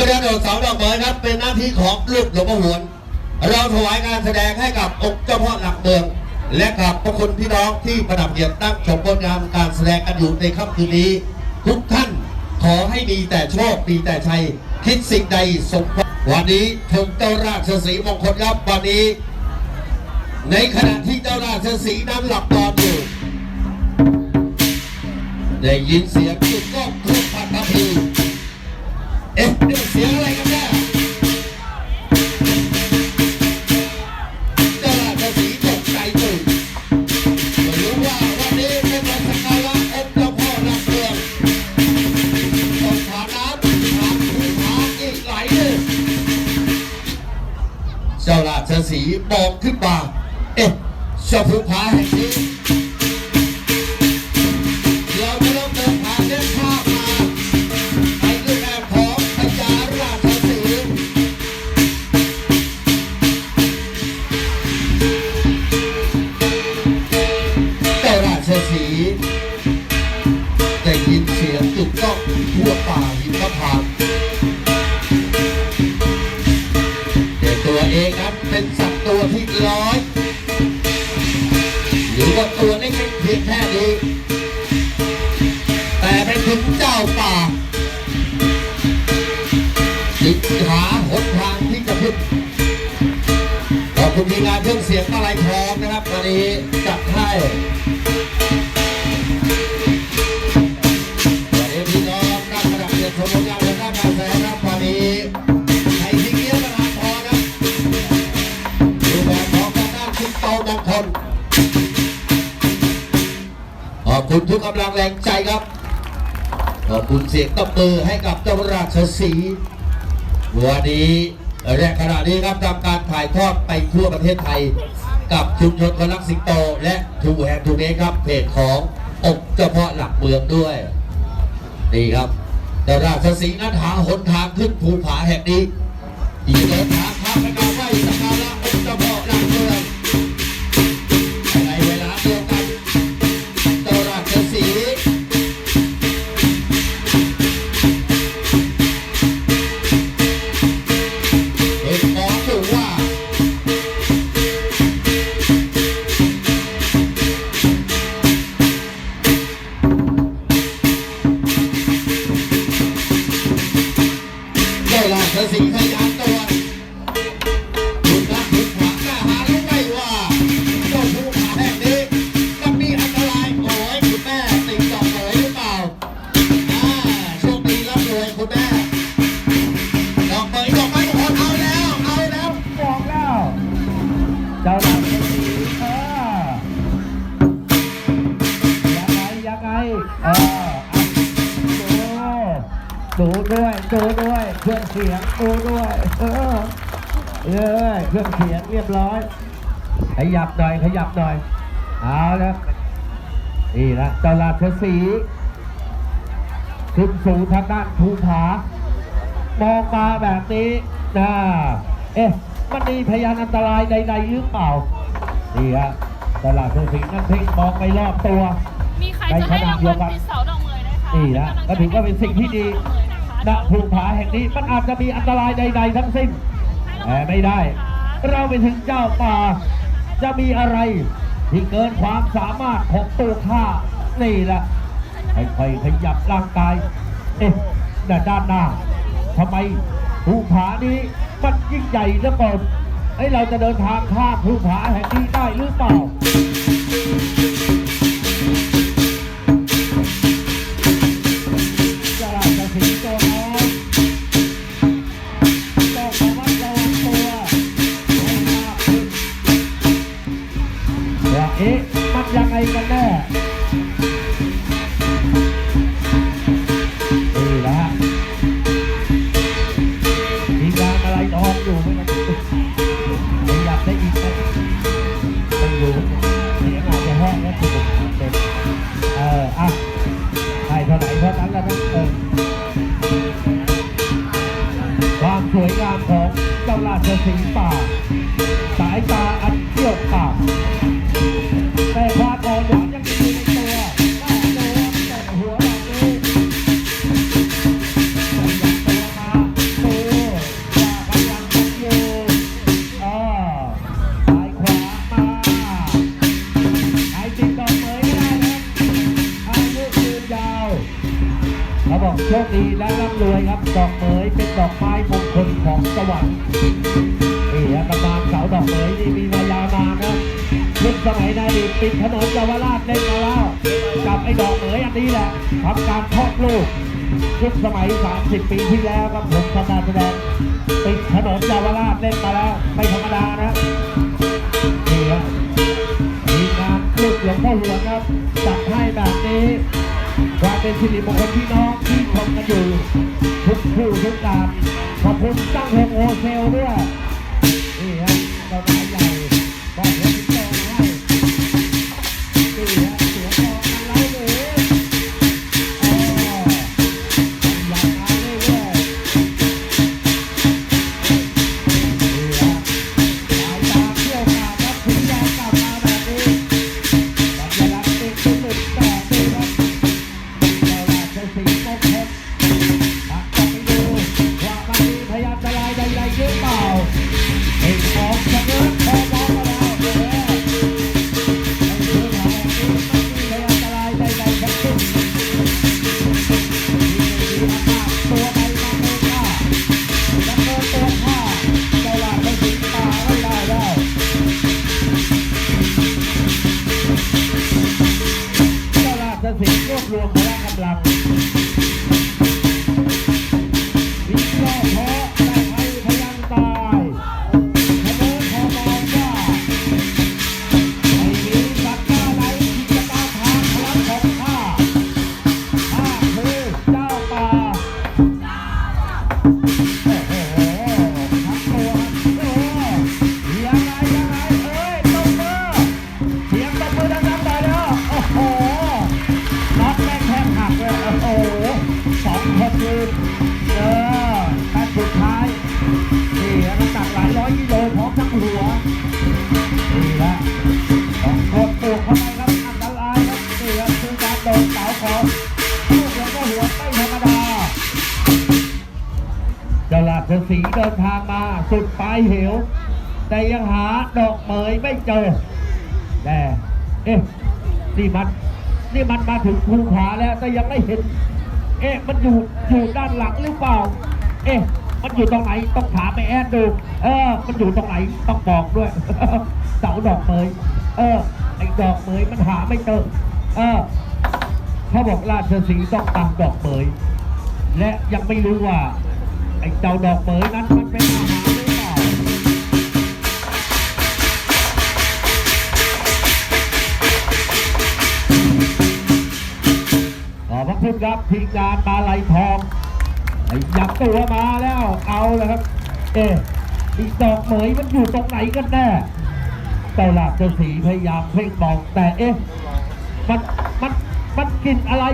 กระโดดเสาดอกไม้ครับเป็นหน้าที่ของลูกหลวงพ่อหวน เราถวายการแสดงให้กับองค์เจ้าพ่อหลักเมือง และกับพระคุณพี่น้องที่ประดับเกียรติตั้งชมผลงานการแสดงกันอยู่ในค่ำคืนนี้ ทุกท่านขอให้มีแต่โชคมีแต่ชัย คิดสิ่งใดสมวังวันนี้ถึงเจ้าราชสีมงคลครับวันนี้ ในขณะที่เจ้าราชสีนั้นหลับนอนอยู่ได้ยินเสียงจุดก็ทุกพันทัพี เอ๊ะนี่เสียงอะไรกันแน่เจ้าราชสีตกใจตื่นไม่รู้ว่าวันนี้เป็นวันสักการะองค์เจ้าพ่อนักเมืองต้องผ่านน้ำผ่านภูผาอีกหลายเดือนเจ้าราชสีห์มองขึ้นมาเอ๊ะเจ้าภูผาแห่งนี้ ตัวเองนั้นเป็นสัตว์ตัวที่ร้อยหรือว่าตัวเล็กๆเพียงแค่นี้แต่เป็นถึงเจ้าป่าจิตหาหนทางที่จะพึ่งขอบคุณทีมงานเครื่องเสียงอะไรทองนะครับวันนี้จัดให้ ทางด้ามงคลขอบคุณทุกกำลังแรงใจครับ ขอบคุณเสียงตบมือให้กับเจ้าราชสีห์วันนี้และขณะนี้ครับทำการถ่ายทอดไปทั่วประเทศไทย กับชุมชนคนรักสิงโต และทูแฮนทูเนครับเพจขององค์เจ้าพ่อหลักเมืองด้วยนี่ครับเจ้าราชสีนั้นหาหนทางขึ้นภูผาแห่งนี้ที่เดินทางพาไปกราบไหว้สักการะองค์เจ้าพ่อ เออเครื่องเสียงเรียบร้อย ขยับหน่อยขยับหน่อย เอาแล้วนี่ละเจ้าราชสีห์ขึ้นสู่ทางด้านภูผามองมาแบบนี้นะเอ๊ะมันมีพยานอันตรายใดๆหรือเปล่านี่ฮะตลาดเทสิงห์นั่นเพ่งมองไปรอบตัว มีใครจะให้รางวัลปิดเสาดอกเมยได้คะนี่นะก็ถือว่าเป็นสิ่งที่ดีณภูผาแห่งนี้มันอาจจะมีอันตรายใดๆทั้งสิ้น แต่ไม่ได้ เราไปถึงเจ้าป่า จะมีอะไร ที่เกินความสามารถของตัวข้านี่แหละค่อยๆขยับร่างกาย เอ๊ะแต่ด้านหน้าทำไมภูผานี้มันยิ่งใหญ่เหลือเกินเอ้เราจะเดินทางข้ามภูผาแห่งนี้ได้หรือเปล่า โชคดีและร่ำรวยครับ ดอกเหมยเป็นดอกไม้มงคลของสวรรค์นี่ฮะตำนานเสาดอกเหมยนี่มีมายาวนานนะยุคสมัยในอดีปิดถนนเยาวราชเล่นมาแล้วกับไอ้ดอกเหมยอันนี้แหละทำการเพาะลูกยุคสมัย 30 ปีที่แล้วครับผมทำการแสดงปิดถนนเยาวราชเล่นมาแล้วไม่ธรรมดานะ สิริมงคลพี่น้องที่ชมกันอยู่ ทุกคู่ทุกการขอบคุณตั้งหงโอเซลด้วย รวบรว คืนเออแป๊บสุดท้ายนี่น้ำหนักหลายร้อยกิโลพร้อมทั้งหัวนี่ละต้องกดตัวเข้าไปครับอันตรายครับนี่ครับคือการโดนเสาของลูกแล้วก็หัวไม่ธรรมดาเจ้าลาภสีห์เดินทางมาสุดปลายเหว แต่ยังหาดอกเหมยไม่เจอแต่เอ๊ะนี่มันนี่มันมาถึงภูผาแล้วแต่ยังไม่เห็น เอ๊ะมันอยู่อยู่ด้านหลังหรือเปล่า เอ๊ะมันอยู่ตรงไหนต้องถามไปแอดดู เออ มันอยู่ตรงไหนต้องบอกด้วย เสาดอกเมยเออไอ้ดอกเมยมันหาไม่เจอเออเขาบอกราชสีต้องตามดอกเมยและยังไม่รู้ว่าไอ้เจ้าดอกเบยนั้นมันเป็น ครับทีมงานมาลัยทองอยับตัวมาแล้วเอาเลยครับ เอ๊ะอีดอกเหมยมันอยู่ตรงไหนกันแน่เจ้าหลาบเจ้าสีพยายามเพ่งมองแต่เอ๊ะมันมันมันกลิ่นอะไร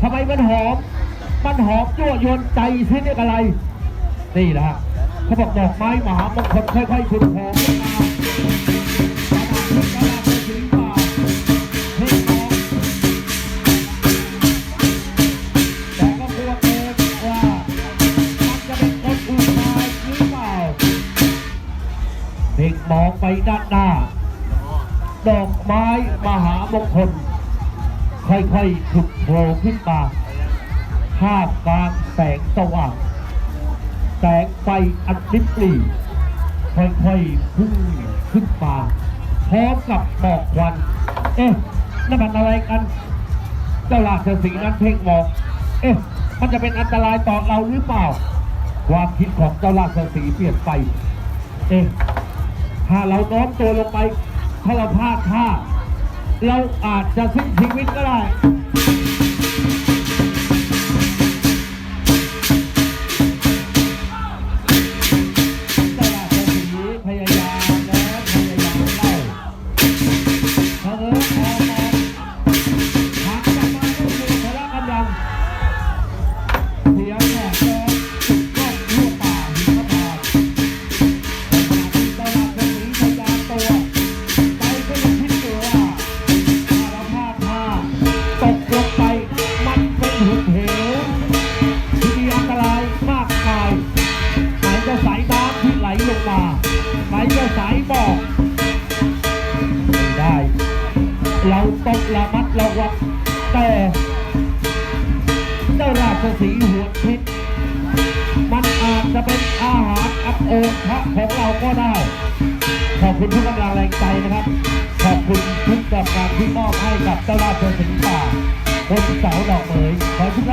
ทำไมมันหอม มันหอมยั่วยวนใจซิเรียกอะไร นี่นะฮะเขาบอกดอกไม้มหามงคลค่อยๆชุนหอมขึ้นมา องไปด้านหน้า ดอกไม้มหามงคล ค่อยๆขุดโผล่ขึ้นมาท่ามกลางแสงสว่าง แสงไฟอันลิบลีค่อยๆพุ่งขึ้นมาพร้อมกับหมอกควัน เอ๊ะนั่นมันอะไรกัน เจ้าราชสีนั้นเพ่งมอง เอ๊ะ มันจะเป็นอันตรายต่อเราหรือเปล่า ความคิดของเจ้าราชสีเปลี่ยนไป เอ๊ะ ถ้าเราน้มตัวลงไป ถ้าเราพลาดท่า เราอาจจะสิ้นชีวิตก็ได้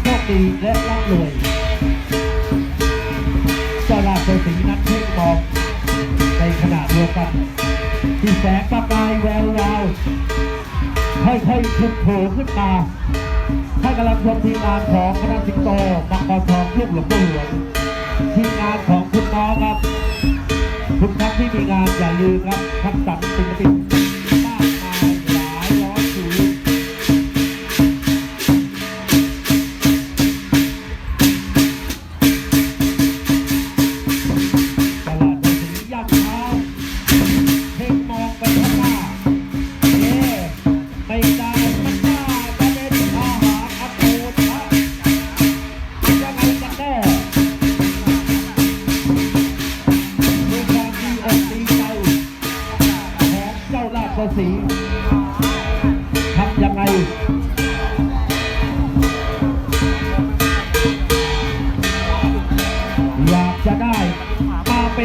โชคดีและร่ำรวยเจ้าราชสีห์นั้นเพ่งมองในขณะเดียวกันที่แสงประกายแวววาวค่อยๆพุ่งโผล่ขึ้นมาให้กำลังชมทีมงานของคณะสิงโตมังกรทองลูกหลวงปู่หลวงทีมงานของคุณน้องครับ ทุกท่านที่มีงานอย่าลืมครับคัดสรรศิลปิน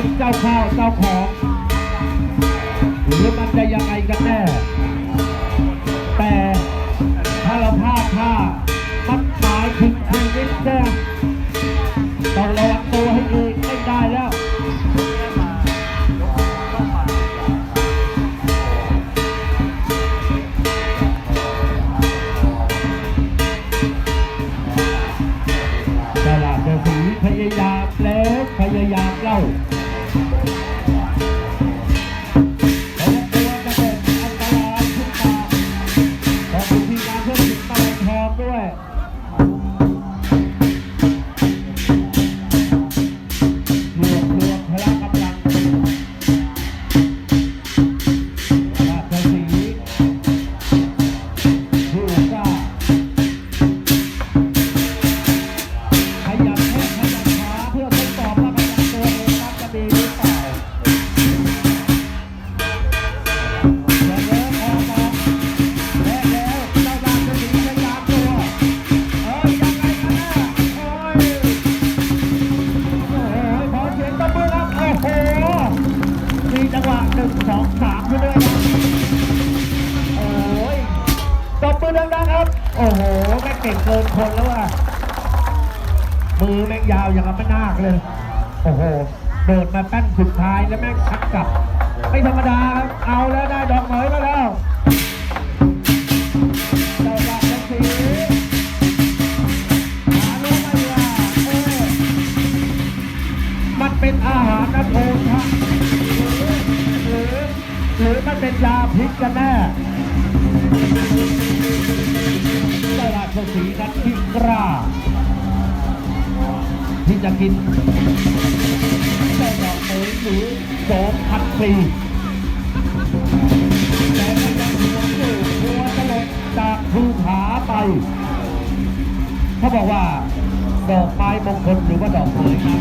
เป็นเจ้าข้าวเจ้าของหรือมันจะยังไงกันแน่ แต่ถ้าเราพลาดท่า สุดท้ายแล้วแม่งชักกลับ ไม่ธรรมดาครับ เอาแล้วได้ดอกเหมยมาแล้วเจ้าดอกจันสีหารู้ไหมว่าเออมันเป็นอาหารนะโพชะหรือ หรือมันเป็นยาพิษกันแน่เจ้าราชสีนั้นที่กล้าที่จะกิน ดอกเหมยหรือสองพันปีแต่ก็ยังหัวงอยู่หัวตลดจากภูผาไป เขาบอกว่าดอกไม้มงคลหรือว่าดอกเหมยนั้น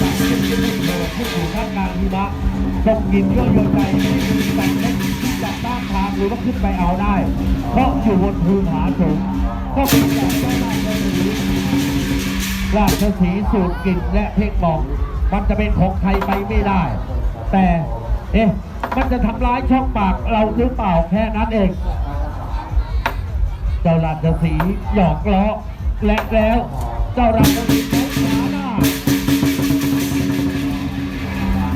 จากขึ้นขึ้นโดดขึ้นอยู่ท่ามกลางหิมะต้องกินเยื่อโยนใจแต่เล็กที่จะต้านทานหรือว่าขึ้นไปเอาได้ เพราะอยู่บนภูผาสูงก็เป็นอย่างได้ได้เลยราชสีสูตรกินและเทคบอก มันจะเป็นของใครไปไม่ได้ แต่เอ๊ะมันจะทำร้ายช่องปากเราหรือเปล่าแค่นั้นเอง เจ้าราชสีหยอกล้อและแล้ว เจ้าราชสีห์ใช้ขาหน้า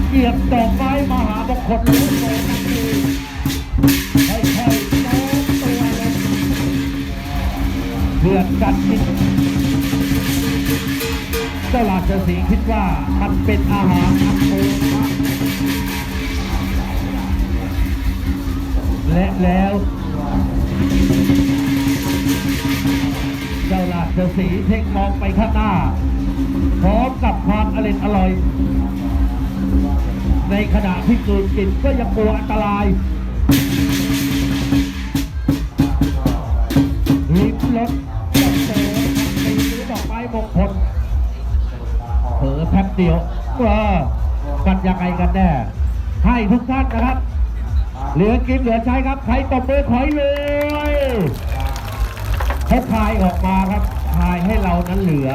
เหยียบดอกไม้มหามงคลลูกโตนั่นเองค่อยๆโน้มตัวลงเพื่อนกันนิด จ้าราชสีห์คิดว่ามันเป็นอาหารอันโอชะและแล้ว เจ้าราชสีเพ่งมองไปข้างหน้า พร้อมกับความอร่อยอร่อย ในขณะที่กลืนกินก็ยังกลัวอันตราย เดียวเออมันยังไงกันแน่ให้ทุกท่านนะครับ เหลือกินเหลือใช้ครับ ใครตบมือขอยเลยเขาคลายออกมาครับคลายให้เรานั้นเหลือ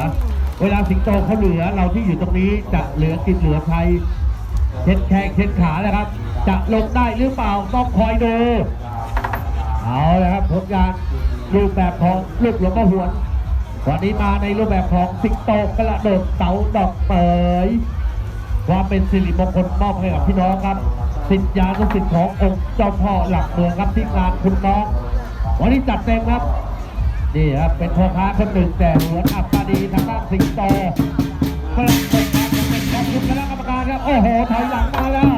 เวลาสิงโตเขาเหลือเราที่อยู่ตรงนี้จะเหลือกินเหลือใช้เช็ดแข้งเช็ดขานะครับ จะลงได้หรือเปล่าต้องคอยดู เอาเลยครับผลงานรูปแบบของลูกหลวงพ่อหวน วันนี้มาในรูปแบบของสิงโตกระโดดเสาดอกเปยความเป็นสิริมงคลมอบให้กับพี่น้องครับ สิทธิยานุสิทธิ์ขององค์เจ้าพ่อหลักเมืองครับที่งานคุณน้อง วันนี้จัดเต็มครับนี่ครับเป็นพ่อค้าคนหนึ่งแต่เหมือนอัปปาดีทางด้านสิงโตกำลังเปิดการเป็นขอบคุณคณะกรรมการครับโอ้โหถอยหลังมาแล้ว